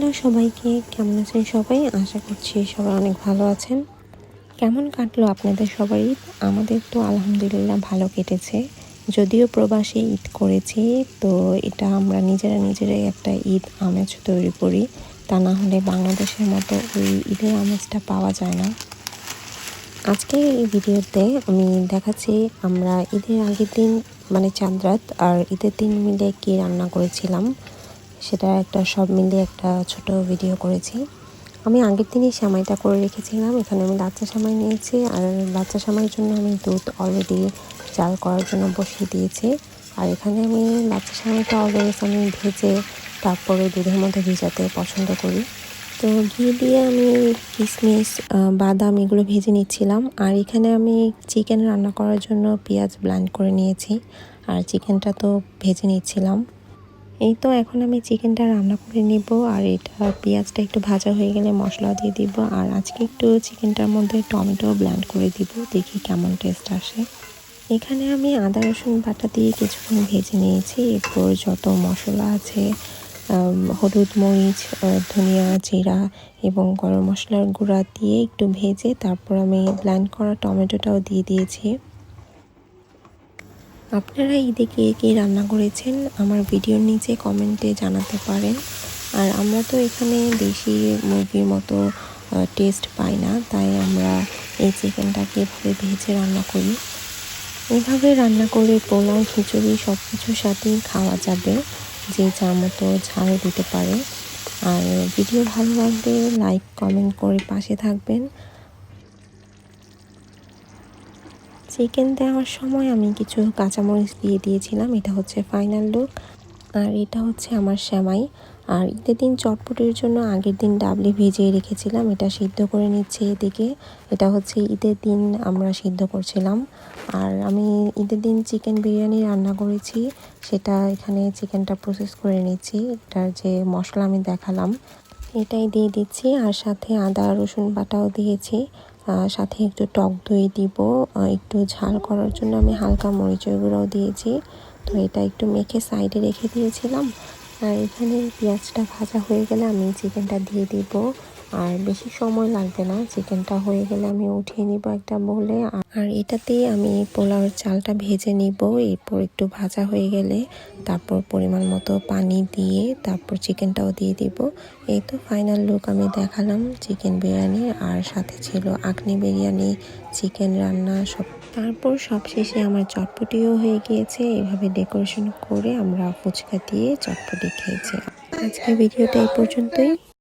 Hello সবাইকে, কেমন আছেন সবাই? আশা করছি সবাই অনেক ভালো আছেন। কেমন কাটলো আপনাদের সবাই? ঈদ আমাদের তো আলহামদুলিল্লাহ ভালো কেটেছে। যদিও প্রবাসী ঈদ করেছি, তো এটা আমরা নিজেরা নিজেরাই একটা ঈদ আমেজ তৈরি করি। তা না হলে বাংলাদেশের মতো ওই ঈদের আমেজটা পাওয়া যায় না। আজকে এই ভিডিওতে আমি দেখাচ্ছি আমরা ঈদের আগের দিন মানে চাঁদ রাত আর ঈদের দিন মিলে কি রান্না করেছিলাম। সেটা একটা সব মিলিয়ে একটা ছোট ভিডিও করেছি। আমি আগের দিনই সামাইটা করে রেখেছিলাম, এখানে আমি লাচ্চা সামাই নিয়েছি আর লাচ্চা সামাইয়ের জন্য আমি দুধ অলরেডি চাল করার জন্য বসিয়ে দিয়েছি। আর এখানে আমি লাচ্চা সেমাইটা অলওয়েজ আমি ভেজে তারপরে দুধের মধ্যে ভিজাতে পছন্দ করি। তো ঘি দিয়ে আমি কিশমিশ বাদাম এগুলো ভেজে নিচ্ছিলাম। আর এখানে আমি চিকেন রান্না করার জন্য পেঁয়াজ ব্লান্ড করে নিয়েছি। আর চিকেনটা তো ভেজে নিচ্ছিলাম। এই তো এখন আমি চিকেনটা রান্না করে নিব, আর এটা পেঁয়াজটা একটু ভাজা হয়ে গেলে মশলা দিয়ে দিব, আর আজকে একটু চিকেনটার মধ্যে টমেটো ব্ল্যান্ড করে দিব, দেখি কেমন টেস্ট আসে। এখানে আমি আদা, রসুন বাটা দিয়ে কিছুক্ষণ ভেজে নিয়েছি, এরপর যত মশলা আছে হলুদ মরিচ ধনিয়া জিরা এবং গরম মশলার গুঁড়া দিয়ে একটু ভেজে তারপর আমি ব্ল্যান্ড করা টমেটোটাও দিয়ে দিয়েছি। আপনারা ঈদে কে কে রান্না করেছেন আমার ভিডিওর নিচে কমেন্টে জানাতে পারেন। আর আমরা তো এখানে দেশি মুরগির মতো টেস্ট পাই না, তাই আমরা এই চিকেনটাকে এভাবে ভেজে রান্না করি। এভাবে রান্না করে পোলাও, খিচুড়ি সব কিছুর সাথেই খাওয়া যাবে, যে যার মতো ঝাল দিতে পারে। আর ভিডিও ভালো লাগলে লাইক, কমেন্ট করে পাশে থাকবেন। চিকেন দেওয়ার সময় আমি কিছু কাঁচামরিচ দিয়ে দিয়েছিলাম। এটা হচ্ছে ফাইনাল লুক আর এটা হচ্ছে আমার শ্যামাই আর ঈদের দিন চটপটির জন্য আগের দিন ডাবলি ভিজিয়ে রেখেছিলাম। এটা সিদ্ধ করে নিচ্ছে এদিকে। এটা হচ্ছে ঈদের দিন আমরা সিদ্ধ করছিলাম। আর আমি ঈদের দিন চিকেন বিরিয়ানি রান্না করেছি। সেটা এখানে চিকেনটা প্রসেস করে নিচ্ছি। এটার যে মশলা আমি দেখালাম। এটাই দিয়ে দিচ্ছি। আর সাথে আদা রসুন বাটাও দিয়েছি। সাথে একটু টক দই দিব একটু ঝাল করার জন্য আমি হালকা মরিচের গুঁড়াও দিয়েছি। তো এটা একটু মেখে সাইডে রেখে দিয়েছিলাম। আর এখানে পেঁয়াজটা ভাজা হয়ে গেলে আমি চিকেনটা দিয়ে দিব। আর বেশি সময় লাগবে না, চিকেনটা হয়ে গেলে আমি উঠিয়ে নিব একটা বলে। আর এটাতেই আমি পোলাওয়ের চালটা ভেজে নিব, এরপর একটু ভাজা হয়ে গেলে তারপর পরিমাণ মতো পানি দিয়ে তারপর চিকেনটাও দিয়ে দিব। এই তো ফাইনাল লুক আমি দেখালাম, চিকেন বিরিয়ানি আর সাথে ছিল আখনি বিরিয়ানি, চিকেন রান্না সব। তারপর সবশেষে আমার চটপটিও হয়ে গিয়েছে, এভাবে ডেকোরেশন করে আমরা ফুচকা দিয়ে চটপটি খেয়েছি। আজকের ভিডিওটা এই পর্যন্তই।